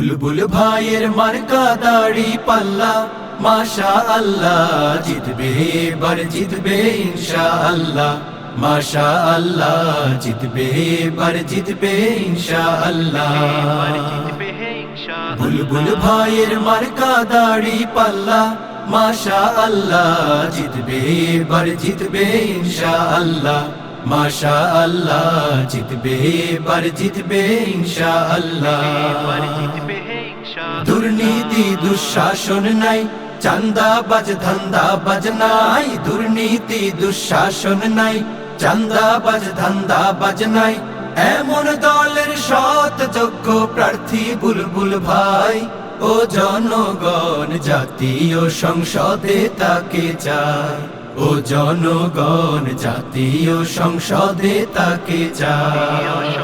বুলবুল ভাইয়ের মার্কা দাড়ি পাল্লা। মাশা আল্লাহ জিতবে এবার জিতবে ইনশা আল্লাহ মাশা আল্লাহ জিতবে এবার জিতবে ইনশা আল্লাহ বুলবুল ভাইয়ের মার্কা দাড়ি পাল্লা। মাশা আল্লাহ জিতবে এবার জিতবে ইনশা আল্লাহ মাশা আল্লাহ জিতবে এবার জিতবে ইনশা আল্লাহ দুর্নীতি, দুঃশাসন নাই। চান্দা বাজ ধান্দা বাজ নাই। দুর্নীতি, দুঃশাসন নাই। চান্দা বাজ ধান্দা বাজ নাই। এমন দলের সৎ, যোগ্য প্রার্থী বুলবুল ভাই ও জনগণ জাতীয় সংসদে তাকে চায়। ও জনগণ জাতীয় সংসদে তাকে চায়।